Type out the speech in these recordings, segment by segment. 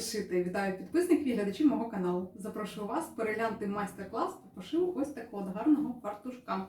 Привіт всім, хто любить шити. Вітаю підписників і глядачів мого каналу. Запрошую вас переглянути майстер-клас по пошиву ось такого гарного фартушка.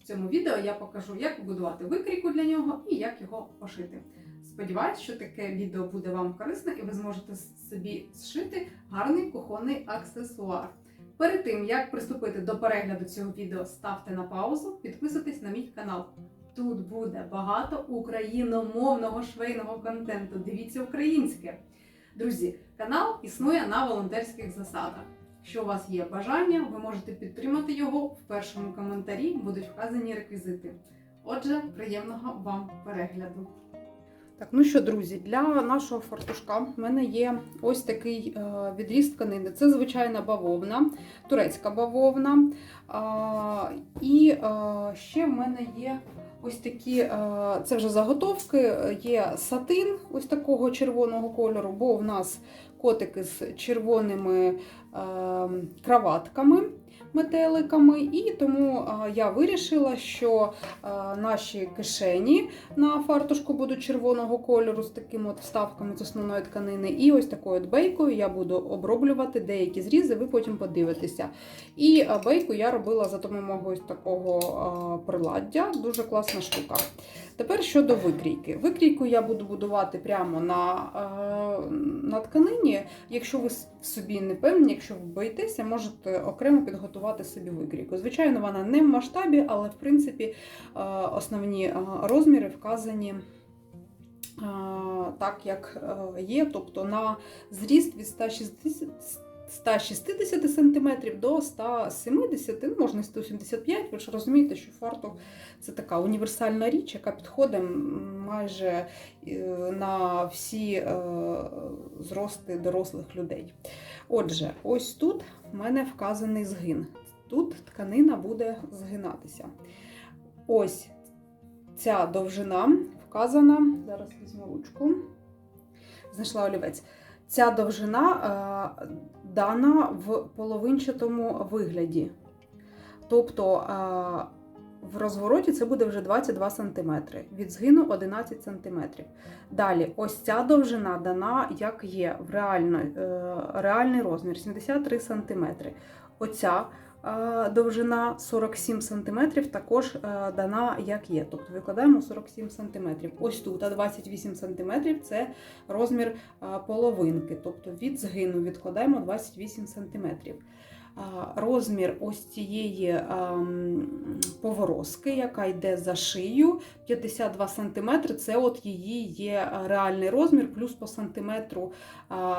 В цьому відео я покажу, як побудувати викрійку для нього і як його пошити. Сподіваюсь, що таке відео буде вам корисне і ви зможете собі зшити гарний кухонний аксесуар. Перед тим як приступити до перегляду цього відео, ставте на паузу, підписуйтесь на мій канал. Тут буде багато україномовного швейного контенту. Дивіться українське. Друзі, канал існує на волонтерських засадах. Якщо у вас є бажання, ви можете підтримати його в першому коментарі, будуть вказані реквізити. Отже, приємного вам перегляду. Так, ну що, друзі, для нашого фартушка в мене є ось такий е, відріз тканини. Це звичайна бавовна, турецька бавовна. І е, ще в мене є ось такі, е, це вже заготовки, є сатин ось такого червоного кольору, бо в нас котики з червоними кроватками. краватками. Метеликами, і тому я вирішила, що наші кишені на фартушку будуть червоного кольору з такими от вставками з основної тканини. І ось такою от бейкою я буду оброблювати деякі зрізи, ви потім подивитеся. І бейку я робила за допомогою ось такого приладдя, дуже класна штука. Тепер щодо викрійки. Викрійку я буду будувати прямо на, на тканині. Якщо ви собі не певні, якщо ви боїтеся, можете окремо підготувати собі викрійку. Звичайно, вона не в масштабі, але в принципі е, основні е, розміри вказані. е, Так, як є, тобто на зріст від 160 160 см до 170 ну, можна і 175 ви ж розумієте, що фартух це така універсальна річ, яка підходить майже е, на всі е, зрости дорослих людей. Отже, ось тут в мене вказаний згин. Тут тканина буде згинатися. Ось ця довжина вказана. Зараз візьму ручку. Знайшла олівець. Ця довжина е, дана в половинчатому вигляді. Тобто е, в розвороті це буде вже 22 см, від згину 11 см. Далі, ось ця довжина дана, як є, в реально, е, реальний розмір 73 см. Оця довжина 47 см також е, дана, як є. Тобто викладаємо 47 см. Ось тут а 28 см це розмір половинки, тобто від згину відкладаємо 28 см. Розмір ось цієї поворозки, яка йде за шию, 52 см, це от її є реальний розмір, плюс по сантиметру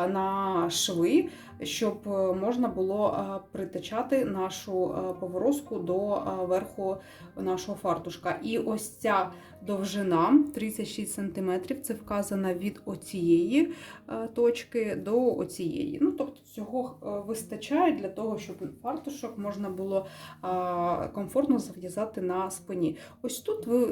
на шви, щоб е, можна було притачати нашу поворозку до верху нашого фартушка. І ось ця довжина 36 см, це вказана від оцієї е, точки до оцієї. Ну, тобто цього е, вистачає для того, щоб фартушок можна було е, комфортно зав'язати на спині. Ось тут ви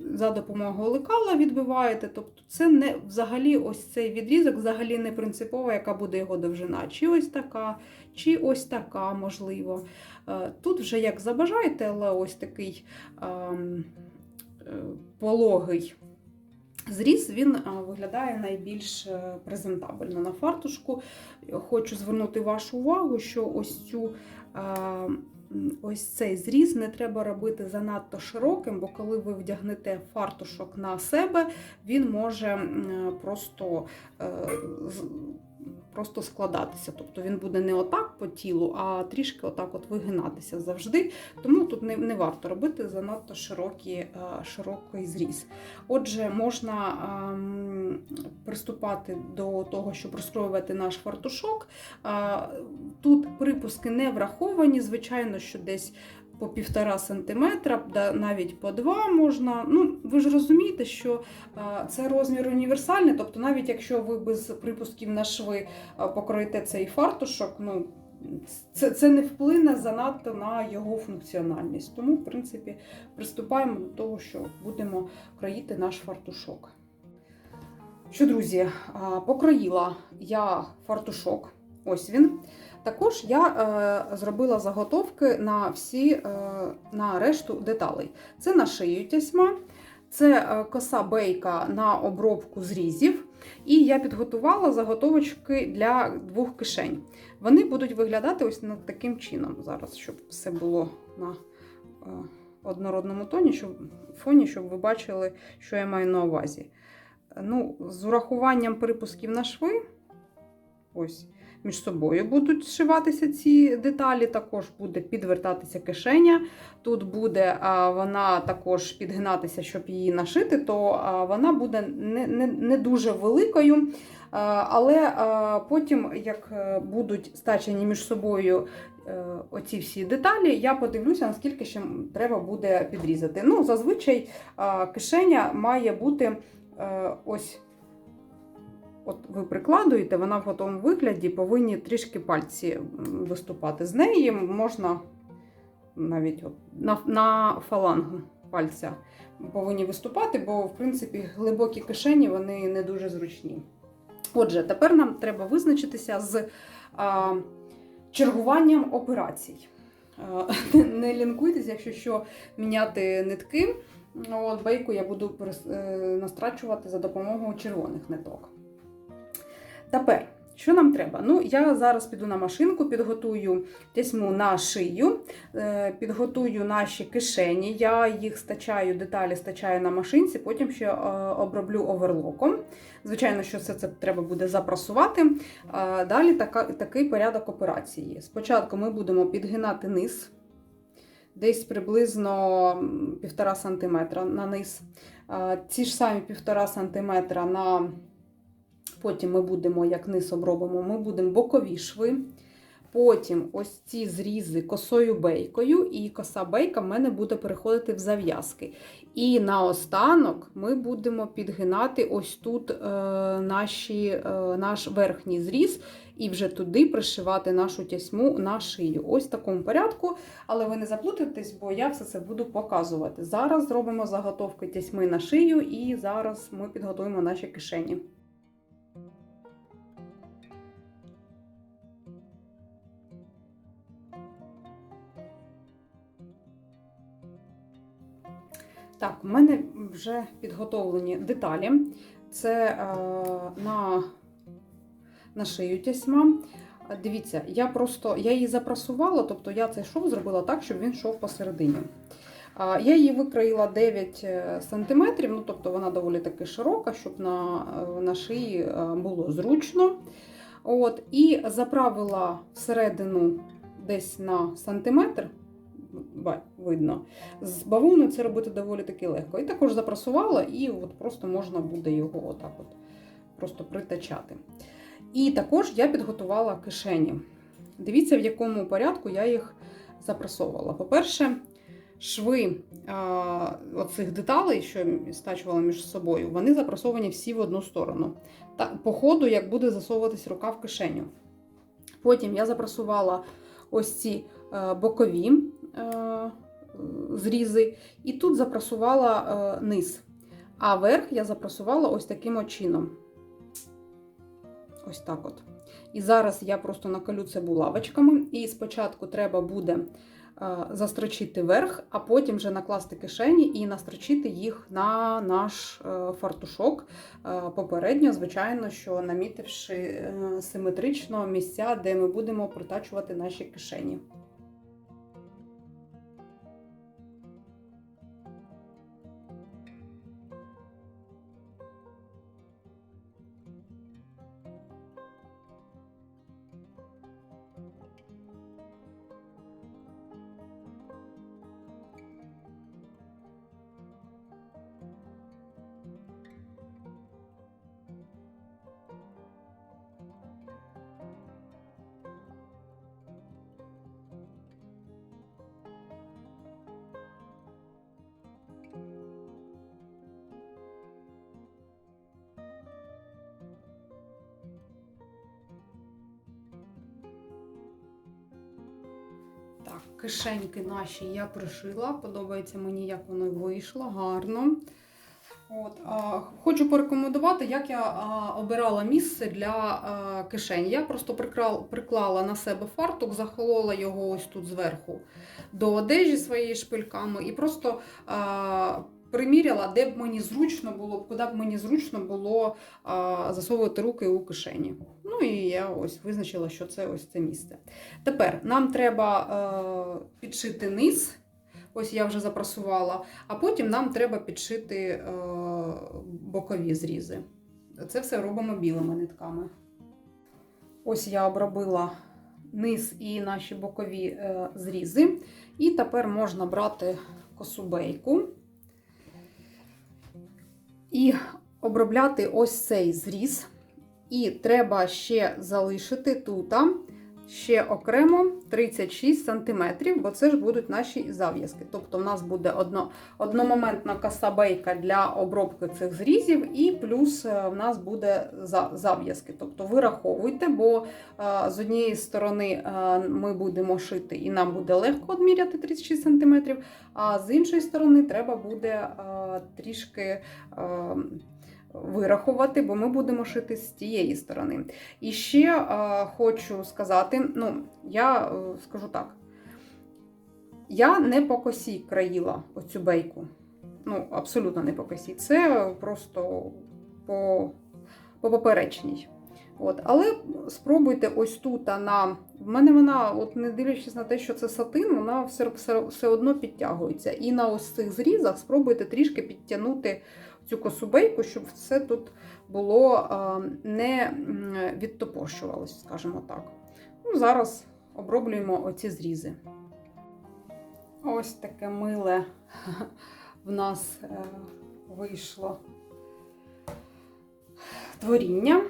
за допомогою лекала відбиваєте, тобто це не взагалі ось цей відрізок, взагалі не принципово, яка буде його довжина. Чи ось така, чи ось така, можливо. Тут вже як забажаєте, але ось такий ем, пологий зріз він виглядає найбільш е, презентабельно на фартушку. Хочу звернути вашу увагу, що ось цю. Ось цей зріз не треба робити занадто широким, бо коли ви вдягнете фартушок на себе, він може просто, е, просто складатися. Тобто він буде не отак по тілу, а трішки отак от вигинатися завжди. Тому тут не, не варто робити занадто широкі, е, широкий зріз. Отже, можна ем, приступати до того, щоб розкроювати наш фартушок. А, Тут припуски не враховані, звичайно, що десь по півтора сантиметра, навіть по два можна. Ну, ви ж розумієте, що це розмір універсальний, тобто навіть якщо ви без припусків на шви покроїте цей фартушок, ну, це, це не вплине занадто на його функціональність. Тому, в принципі, приступаємо до того, що будемо кроїти наш фартушок. Що, друзі, покроїла я фартушок. Ось він. Також я е, зробила заготовки на всі е, на решту деталей. Це на шию тясьма, це е, коса бейка на обробку зрізів. І я підготувала заготовочки для двох кишень. Вони будуть виглядати ось над таким чином зараз, щоб все було на е, однородному тоні, щоб, фоні, щоб ви бачили, що я маю на увазі. Ну, з урахуванням припусків на шви, ось між собою будуть зшиватися ці деталі, також буде підвертатися кишеня. Тут буде вона також підгинатися, щоб її нашити, то вона буде не, не, не дуже великою. Але потім, як е, будуть стачені між собою е, оці всі деталі, я подивлюся, наскільки ще треба буде підрізати. Ну, зазвичай кишеня має бути е, ось. От ви прикладуєте, вона в готовому вигляді повинні трішки пальці виступати. З неї можна навіть от на, на фалангу пальця повинні виступати, бо, в принципі, глибокі кишені вони не дуже зручні. Отже, тепер нам треба визначитися з а, чергуванням операцій. Не лінкуйтесь, якщо що, міняти нитки. От, бейку я буду е, настрачувати за допомогою червоних ниток. Тепер, що нам треба? Ну, я зараз піду на машинку, підготую тісьму на шию, е, підготую наші кишені. Я їх стачаю, деталі стачаю на машинці, потім ще е, оброблю оверлоком. Звичайно, що все це треба буде запрасувати. Е, Далі такий порядок операції. Спочатку ми будемо підгинати низ. Десь приблизно м, 1,5 см на низ. Ці ж самі 1,5 см на Потім ми будемо, як низ обробимо, ми будемо бокові шви. Потім ось ці зрізи косою бейкою, і коса бейка в мене буде переходити в зав'язки. І наостанок ми будемо підгинати ось тут е, наші, е, наш верхній зріз, і вже туди пришивати нашу тясьму на шию. Ось в такому порядку. Але ви не заплутайтесь, бо я все це буду показувати. Зараз зробимо заготовки тясьми на шию, і зараз ми підготуємо наші кишені. Так, у мене вже підготовлені деталі. Це е, на, на шию тясьма. Дивіться, я просто я її запрасувала, тобто я цей шов зробила так, щоб він йшов посередині. А, Я її викроїла 9 см, ну, тобто вона доволі таки широка, щоб на, е, на шиї е, було зручно. От, І заправила всередину десь на сантиметр, видно. З бавовною це робити доволі таки легко. І також запрасувала, і от просто можна буде його отак от просто притачати. І також я підготувала кишені. Дивіться, в якому порядку я їх запрасовувала. По-перше, шви а, оцих деталей, що стачувала між собою, вони запрасовані всі в одну сторону. Та, по ходу, як буде засовуватись рука в кишеню. Потім я запрасувала ось ці е, бокові зрізи, і тут запрасувала е, низ. А верх я запрасувала ось таким чином. Ось так от. І зараз я просто накалю це булавочками. І спочатку треба буде е, застрочити верх, а потім вже накласти кишені і настрочити їх на наш е, фартушок. Е, Попередньо, звичайно, що намітивши е, симетрично місця, де ми будемо притачувати наші кишені. Кишеньки наші я пришила. Подобається мені, як воно вийшло, гарно. От, а, хочу порекомендувати, як я а, обирала місце для а, кишень. Я просто прикрал, приклала на себе фартук, захолола його ось тут зверху до одежі своєї шпильками і просто а, приміряла, де б мені зручно було, куди б мені зручно було а, засовувати руки у кишені. Ну і я ось визначила, що це ось це місце. Тепер нам треба е, підшити низ. Ось я вже запрасувала, а потім нам треба підшити е, бокові зрізи. Це все робимо білими нитками. Ось я обробила низ і наші бокові е, зрізи. І тепер можна брати косубейку і обробляти ось цей зріз. І треба ще залишити тут ще окремо 36 см, бо це ж будуть наші зав'язки. Тобто, в нас буде одно, одномоментна коса бейка для обробки цих зрізів, і плюс е, в нас буде зав'язки. Тобто ви раховуйте, бо е, з однієї сторони е, ми будемо шити, і нам буде легко відміряти 36 см, а з іншої сторони треба буде трішки. Вирахувати, бо ми будемо шити з тієї сторони. І ще е, хочу сказати: ну, я е, скажу так: я не по косі країла оцю бейку. Ну, абсолютно не по косі. Це просто по, по поперечній. От. Але спробуйте ось тут на. В мене вона, от не дивлячись на те, що це сатин, вона все, все, все одно підтягується. І на ось цих зрізах спробуйте трішки підтягнути цю косубейку, щоб все тут було не м, відтопорщувалось, скажімо так. Ну, зараз оброблюємо оці зрізи. Ось таке миле в нас е, вийшло творіння.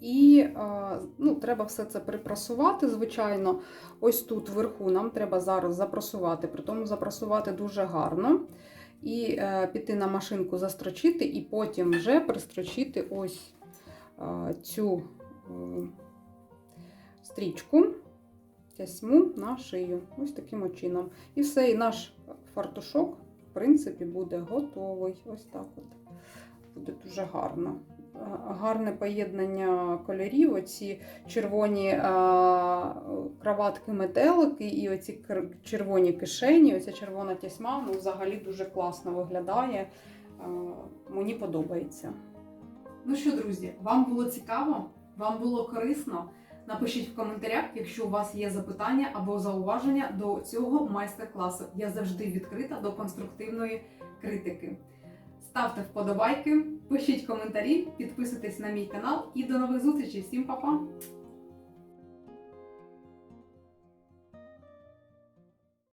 І е, ну, треба все це припрасувати, звичайно. Ось тут вверху нам треба зараз запрасувати, при тому запрасувати дуже гарно. І е, піти на машинку застрочити, і потім вже пристрочити ось е, цю е, стрічку, тясьму на шию. Ось таким чином. І все, і наш фартушок, в принципі, буде готовий. Ось так от. Буде дуже гарно. Гарне поєднання кольорів, оці червоні е, краватки метелики і оці червоні кишені, оця червона тясьма, ну взагалі дуже класно виглядає. Мені подобається. Ну що, друзі, вам було цікаво? Вам було корисно? Напишіть в коментарях, якщо у вас є запитання або зауваження до цього майстер-класу. Я завжди відкрита до конструктивної критики. Ставте вподобайки, пишіть коментарі, підписуйтесь на мій канал і до нових зустрічей. Всім па-па!